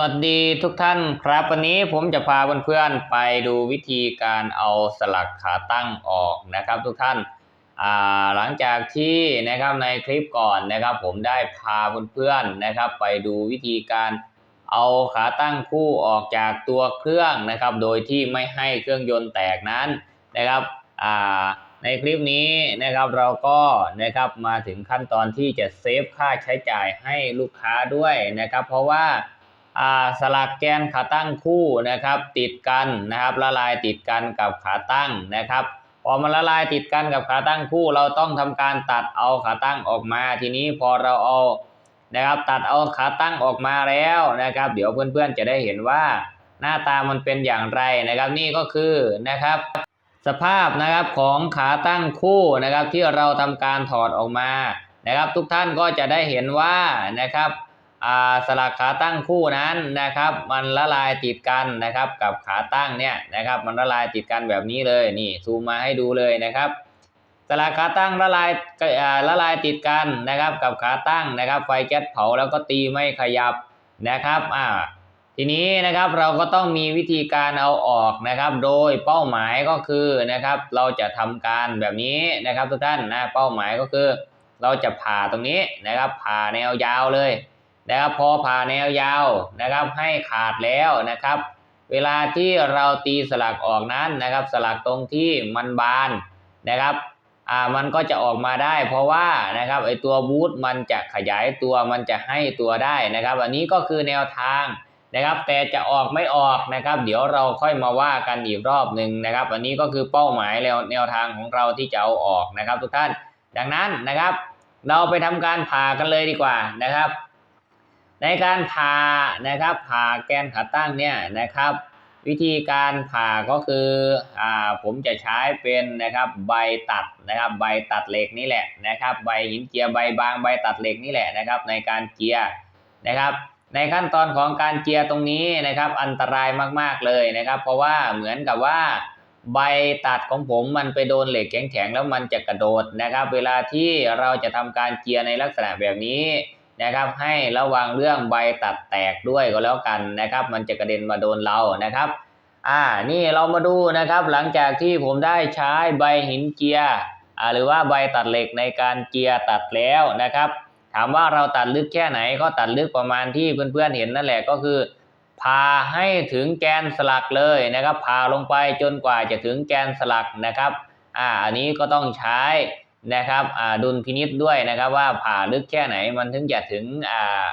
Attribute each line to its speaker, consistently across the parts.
Speaker 1: วัสดีทุกท่านครับวันนี้ผมจะพาเพื่อนๆไปดูวิธีการเอาสลักขาตั้งออกนะครับทุกท่านาหลังจากที่นะครับในคลิปก่อนนะครับ ผมได้พาเพื่อนๆนะครับ ไปดูวิธีการเอาขาตั้งคู่ออกจากตัวเครื่องนะครับ โดยที่ไม่ให้เครื่องยนต์แตกนั้นนะครับในคลิปนี้นะครับเราก็นะครับมาถึงขั้นตอนที่จะเซฟค่าใช้จ่ายให้ลูกค้าด้วยนะครับ เพราะว่า สลักแกนขาตั้งคู่นะครับ ติดกันนะครับละลายติดกันกับขาตั้งนะครับพอมันละลายติดกันกับขาตั้งคู่ เราต้องทำการตัดเอาขาตั้งออกมา ทีนี้พอเราเอานะครับตัดเอาขาตั้งออกมาแล้วนะครับ เดี๋ยวเพื่อนๆจะได้เห็นว่าหน้าตามันเป็นอย่างไรนะครับ นี่ก็คือนะครับ สภาพนะครับของขาตั้งคู่นะครับที่เราทำการถอดออกมานะครับ ทุกท่านก็จะได้เห็นว่านะครับ สลักขาตั้งคู่นั้นนะครับ มันละลายติดกันนะครับ กับขาตั้งเนี่ยนะครับ มันละลายติดกันแบบนี้เลยนี่ซูมมาให้ดูเลยนะครับ สลักขาตั้งละลายอ่าละลายติดกันนะครับ กับขาตั้งนะครับ ไฟแก๊สเผาแล้วก็ตีไม่ขยับนะครับอ่าทีนี้นะครับเราก็ต้องมีวิธีการเอาออกนะครับ โดยเป้าหมายก็คือนะครับ เราจะทำการแบบนี้นะครับทุกท่านนะเป้าหมายก็คือ เราจะผ่าตรงนี้นะครับ ผ่าแนวยาวเลย นะครับพอผ่าแนวยาวนะครับให้ขาดแล้วนะครับ เวลาที่เราตีสลักออกนั้นนะครับ สลักตรงที่มันบานนะครับอ่ามันก็จะออกมาได้ เพราะว่านะครับไอตัวบูทมันจะขยายตัวมันจะให้ตัวได้นะครับ อันนี้ก็คือแนวทางนะครับ แต่จะออกไม่ออกนะครับ เดี๋ยวเราค่อยมาว่ากันอีกรอบหนึ่งนะครับ อันนี้ก็คือเป้าหมายแล้วแนวทางของเราที่จะเอาออกนะครับ ทุกท่าน ดังนั้นนะครับ เราไปทำการผ่ากันเลยดีกว่านะครับ ในการผ่านะครับผ่าแกนขาตั้งเนี่ยนะครับ วิธีการผ่าก็คืออ่าผมจะใช้เป็นนะครับใบตัดนะครับใบตัดเหล็กนี่แหละนะครับใบหินเจียใบบางใบตัดเหล็กนี่แหละนะครับ ในการเจียนะครับ ในขั้นตอนของการเจียตรงนี้นะครับ อันตรายมากๆเลยนะครับ เพราะว่าเหมือนกับว่าใบตัดของผมมันไปโดนเหล็กแข็งๆแล้วมันจะกระโดดนะครับ เวลาที่เราจะทำการเจียในลักษณะแบบนี้ นะครับให้ระวังเรื่องใบตัดแตกด้วยก็แล้วกันนะครับ มันจะกระเด็นมาโดนเรานะครับอ่านี่เรามาดูนะครับหลังจากที่ผมได้ใช้ใบหินเจียอ่าหรือว่าใบตัดเหล็กในการเจียตัดแล้วนะครับ ถามว่าเราตัดลึกแค่ไหนก็ตัดลึกประมาณที่เพื่อนๆเห็นนั่นแหละก็คือ พาให้ถึงแกนสลักเลยนะครับพาลงไปจนกว่าจะถึงแกนสลักนะครับอ่าอันนี้ก็ต้องใช้ นะครับดุลพินิษด้วยนะครับว่าผ่าลึกแค่ไหนมันถึงจะถึงอ่า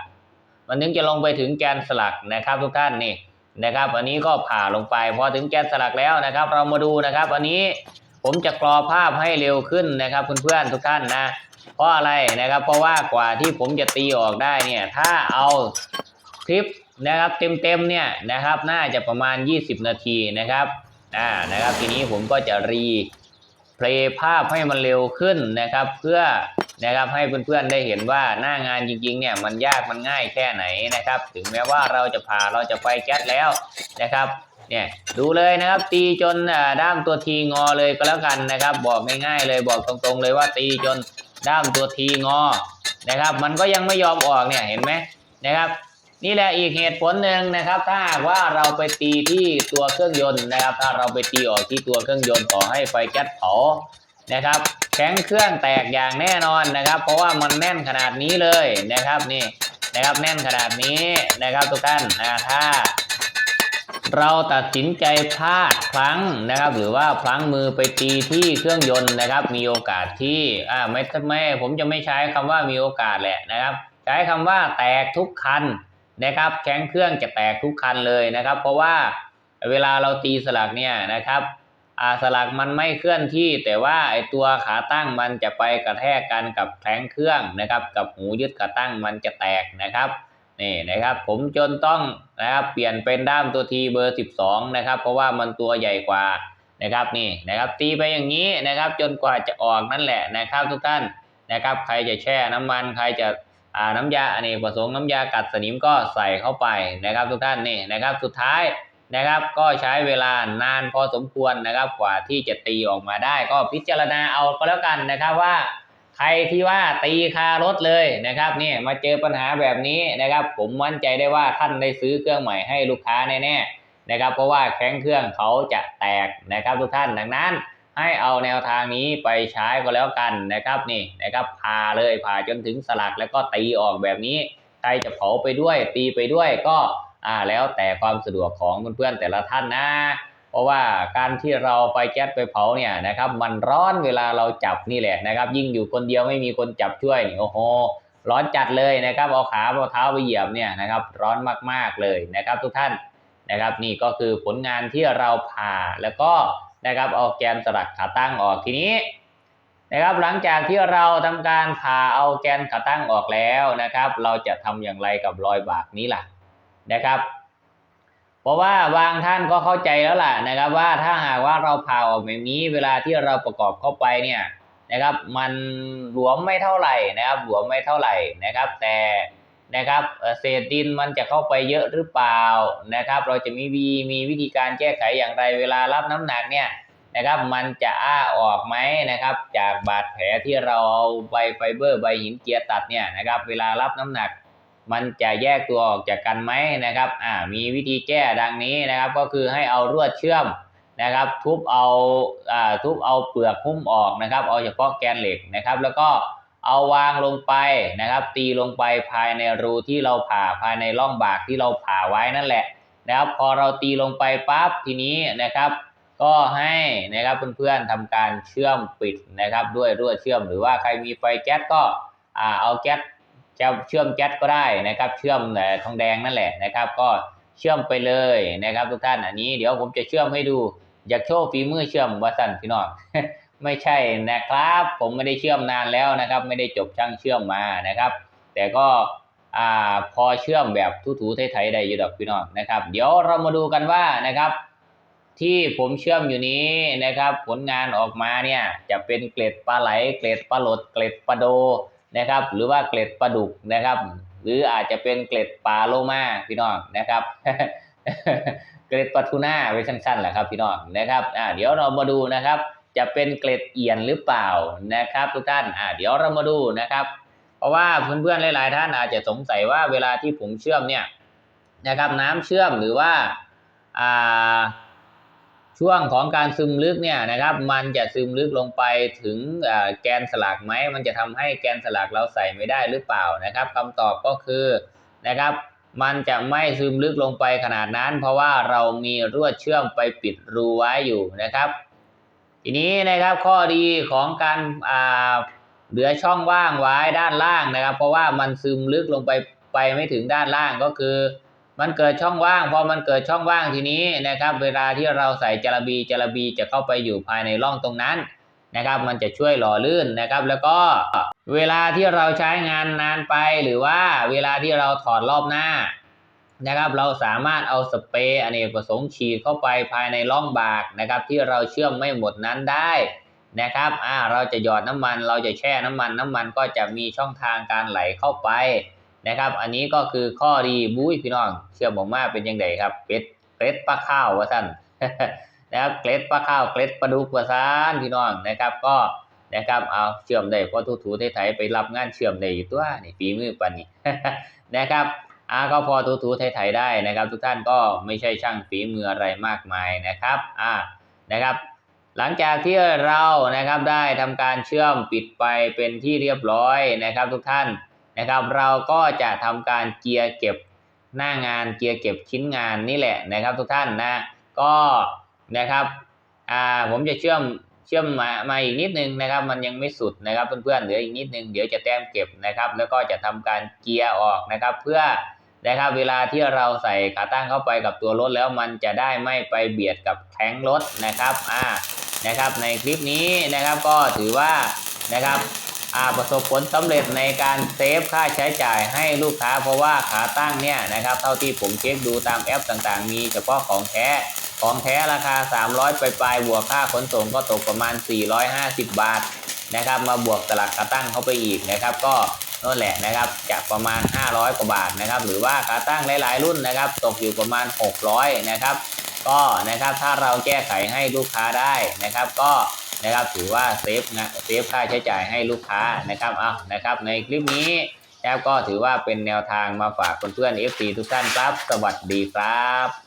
Speaker 1: มันถึงจะลงไปถึงแกนสลักนะครับ ทุกท่านนี่นะครับ อันนี้ก็ผ่าลงไปพอถึงแกนสลักแล้วนะครับ เรามาดูนะครับ อันนี้ผมจะกรอภาพให้เร็วขึ้นนะครับเพื่อนๆทุกท่านนะ เพราะอะไรนะครับ เพราะว่ากว่าที่ผมจะตีออกได้เนี่ยถ้าเอาคลิปนะครับเต็มๆเนี่ยนะครับ น่าจะประมาณ 20 นาทีนะครับอ่านะครับ ทีนี้ผมก็จะรี ลย์ภาพให้มันเร็วขึ้นนะครับ เพื่อนะครับให้เพื่อนๆได้เห็นว่าหน้างานจริงๆเนี่ยมันยากมันง่ายแค่ไหนนะครับ ถึงแม้ว่าเราจะผ่าเราจะไปแก๊สแล้วนะครับเนี่ยดูเลยนะครับตีจนด้ามตัวทีงอเลยก็แล้วกันนะครับ บอกง่ายๆเลยบอกตรงๆ เลยว่าตีจนด้ามตัวทีงอนะครับ มันก็ยังไม่ยอมออกเนี่ยเห็นไหมนะครับ นี่แหละอีกเหตุผลหนึ่งนะครับ ถ้าว่าเราไปตีที่ตัวเครื่องยนต์นะครับ ถ้าเราไปตีออกที่ตัวเครื่องยนต์ต่อให้ไฟแก๊สเผานะครับแข็งเครื่องแตกอย่างแน่นอนนะครับ เพราะว่ามันแน่นขนาดนี้เลยนะครับนี่นะครับแน่นขนาดนี้นะครับทุกท่านนะถ้า เราตัดสินใจพลาดพลั้งนะครับ หรือว่าพลั้งมือไปตีที่เครื่องยนต์นะครับ มีโอกาสที่อ่าไม่ไม่ผมจะไม่ใช้คำว่ามีโอกาสแหละนะครับ ใช้คำว่าแตกทุกคัน นะครับแข้งเครื่องจะแตกทุกคันเลยนะครับ เพราะว่าเวลาเราตีสลักเนี่ยนะครับอาสลักมันไม่เคลื่อนที่ แต่ว่าไอตัวขาตั้งมันจะไปกระแทกกันกับแข้งเครื่องนะครับ กับหูยึดขาตั้งมันจะแตกนะครับนี่นะครับผมจนต้องนะครับเปลี่ยนเป็นด้ามตัวทีเบอร์ 12 นะครับ เพราะว่ามันตัวใหญ่กว่านะครับนี่นะครับตีไปอย่างนี้นะครับ จนกว่าจะออกนั่นแหละนะครับ ทุกท่านนะครับ ใครจะแช่น้ำมันใครจะ น้ำยาอเนกประสงค์น้ำยากัดสนิมก็ใส่เข้าไปนะครับทุกท่านนี่นะครับสุดท้ายนะครับก็ใช้เวลานานพอสมควรนะครับกว่าที่จะตีออกมาได้ ก็พิจารณาเอาก็แล้วกันนะครับว่า ใครที่ว่าตีคารถเลยนะครับนี่มาเจอปัญหาแบบนี้นะครับ ผมมั่นใจได้ว่าท่านได้ซื้อเครื่องใหม่ให้ลูกค้าแน่ๆนะครับเพราะว่าแข้งเครื่องเขาจะแตกนะครับทุกท่านดังนั้น ให้เอาแนวทางนี้ไปใช้ก็แล้วกันนะครับนี่นะครับพาเลยพาจนถึงสลักแล้วก็ตีออกแบบนี้ ใครจะเผาไปด้วยตีไปด้วยก็อ่าแล้วแต่ความสะดวกของเพื่อนๆแต่ละท่านนะ เพราะว่าการที่เราไฟแก๊สไปเผาเนี่ยนะครับมันร้อนเวลาเราจับนี่แหละนะครับ ยิ่งอยู่คนเดียวไม่มีคนจับช่วยนี่โอ้โหร้อนจัดเลยนะครับเอาขาเอาเท้าไปเหยียบเนี่ยนะครับร้อนมากๆเลยนะครับทุกท่านนะครับนี่ก็คือผลงานที่เราผ่าแล้วก็ นะครับเอาแกนสลักขาตั้งออกทีนี้นะครับหลังจากที่เราทำการผ่าเอาแกนขาตั้งออกแล้วนะครับ เราจะทำอย่างไรกับรอยบากนี้ล่ะนะครับ เพราะว่าบางท่านก็เข้าใจแล้วล่ะนะครับ ว่าถ้าหากว่าเราผ่าออกแบบนี้เวลาที่เราประกอบเข้าไปเนี่ยนะครับ มันหลวมไม่เท่าไหร่นะครับหลวมไม่เท่าไหร่นะครับ แต่ นะครับเศษดินมันจะเข้าไปเยอะหรือเปล่านะครับ เราจะมีวีมีวิธีการแก้ไขอย่างไรเวลารับน้ำหนักเนี่ยนะครับ มันจะอ้าออกไหมนะครับ จากบาดแผลที่เราเอาใบไฟเบอร์ใบหินเจียตัดเนี่ยนะครับ เวลารับน้ำหนัก มันจะแยกตัวออกจากกันไหมนะครับอ่ามีวิธีแก้ดังนี้นะครับ ก็คือให้เอาลวดเชื่อมนะครับ ทุบเอาอ่าทุบเอาเปลือกหุ้มออกนะครับ เอาเฉพาะแกนเหล็กนะครับ แล้วก็ เอาวางลงไปนะครับ ตีลงไปภายในรูที่เราผ่าภายในร่องบากที่เราผ่าไว้นั่นแหละนะครับ พอเราตีลงไปปั๊บทีนี้นะครับ ก็ให้นะครับเพื่อนๆทำการเชื่อมปิดนะครับ ด้วยรั่วเชื่อมหรือว่าใครมีไฟแก๊สก็อ่าเอาแก๊สจะเชื่อมแก๊สก็ได้นะครับ เชื่อมแต่ทองแดงนั่นแหละนะครับ ก็เชื่อมไปเลยนะครับ ทุกท่านอันนี้เดี๋ยวผมจะเชื่อมให้ดูอยากโชว์ฝีมือเชื่อมวัสันพี่น้อง ไม่ใช่นะครับ ผมไม่ได้เชื่อมนานแล้วนะครับ ไม่ได้จบช่างเชื่อมมานะครับ แต่ก็อ่าพอเชื่อมแบบทูๆไทยๆได้อยู่ดอกพี่น้องนะครับ เดี๋ยวเรามาดูกันว่านะครับ ที่ผมเชื่อมอยู่นี้นะครับ ผลงานออกมาเนี่ยจะเป็นเกล็ดปลาไหล เกล็ดปลาหลดเกล็ดปลาโดนะครับ หรือว่าเกล็ดปลาดุกนะครับ หรืออาจจะเป็นเกล็ดปลาโลมาพี่น้องนะครับเกล็ดปลาทูน่าไว้สั้นๆแหละครับพี่น้องนะครับอ่าเดี๋ยวเรามาดูนะครับ จะเป็นเกล็ดเอียนหรือเปล่านะครับ ทุกท่านอ่าเดี๋ยวเรามาดูนะครับ เพราะว่าเพื่อนๆหลายๆท่านอาจจะสงสัยว่าเวลาที่ผมเชื่อมเนี่ยนะครับน้ำเชื่อมหรือว่าอ่าช่วงของการซึมลึกเนี่ยนะครับ มันจะซึมลึกลงไปถึงแกนสลักไหมมันจะทำให้แกนสลักเราใส่ไม่ได้หรือเปล่านะครับคำตอบก็คือนะครับมันจะไม่ซึมลึกลงไปขนาดนั้น เพราะว่าเรามีรวดเชื่อมไปปิดรูไว้อยู่นะครับ ทีนี้นะครับข้อดีของการเหลือช่องว่างไว้ด้านล่างนะครับ เพราะว่ามันซึมลึกลงไปไปไม่ถึงด้านล่างก็คือ มันเกิดช่องว่างพอมันเกิดช่องว่างทีนี้นะครับ เวลาที่เราใส่จระบีจระบีจะเข้าไปอยู่ภายในร่องตรงนั้นนะครับ มันจะช่วยหล่อลื่นนะครับ แล้วก็เวลาที่เราใช้งานนานไปหรือว่าเวลาที่เราถอดรอบหน้า นะครับ เราสามารถเอาสเปรย์อเนกประสงค์ฉีดเข้าไปภายในร่องบากนะครับ ที่เราเชื่อมไม่หมดนั้นได้นะครับ อ่า เราจะหยอดน้ำมัน เราจะแช่น้ำมัน น้ำมันก็จะมีช่องทางการไหลเข้าไปนะครับ อันนี้ก็คือข้อดีบุ้ยพี่น้อง เชื่อผมมาเป็นยังไงครับเป็ดเกล็ดปลาข้าวว่าสั้นนะครับเกล็ดปลาข้าวเกล็ดปลาดุกว่าซันพี่น้องนะครับ ก็นะครับ เอาเชื่อมได้พอทูๆไทยไปรับงานเชื่อมได้อยู่ตัวนี่ฝีมือปันนี่นะครับ อาก็พอทูๆไทยๆได้นะครับ ทุกท่านก็ไม่ใช่ช่างฝีมืออะไรมากมายนะครับอ่านะครับ หลังจากที่เรานะครับได้ทำการเชื่อมปิดไปเป็นที่เรียบร้อยนะครับ ทุกท่านนะครับ เราก็จะทำการเกียร์เก็บหน้างานเกียร์เก็บชิ้นงานนี่แหละนะครับ ทุกท่านนะก็นะครับอ่าผมจะเชื่อมเชื่อมมามาอีกนิดนึงนะครับ มันยังไม่สุดนะครับเพื่อนๆเหลืออีกนิดนึงเดี๋ยวจะแต้มเก็บนะครับ แล้วก็จะทำการเกียร์ออกนะครับ เพื่อ นะครับเวลาที่เราใส่ขาตั้งเข้าไปกับตัวรถแล้วมันจะได้ไม่ไปเบียดกับแข้งรถนะครับอ่านะครับในคลิปนี้นะครับก็ถือว่านะครับอาประสบผลสำเร็จในการเซฟค่าใช้จ่ายให้ลูกค้าเพราะว่าขาตั้งเนี่ยนะครับเท่าที่ผมเช็คดูตามแอปต่างๆ มีเฉพาะของแท้ของแท้ราคา 300 ไปปลายบวกค่าขนส่งก็ตกประมาณ 450 บาทนะครับมาบวกตลักขาตั้งเข้าไปอีกนะครับก็ นั่นแหละนะครับจะประมาณ 500 กว่าบาทนะครับ หรือว่าขาตั้งหลายๆ รุ่นนะครับ ตกอยู่ประมาณ 600 นะครับ ก็นะครับถ้าเราแก้ไขให้ลูกค้าได้นะครับ ก็นะครับถือว่าเซฟนะเซฟค่าใช้จ่ายให้ลูกค้านะครับเอานะครับ ในคลิปนี้นะครับก็ถือว่าเป็นแนวทางมาฝากเพื่อนๆ FC ทุกท่านครับ สวัสดีครับ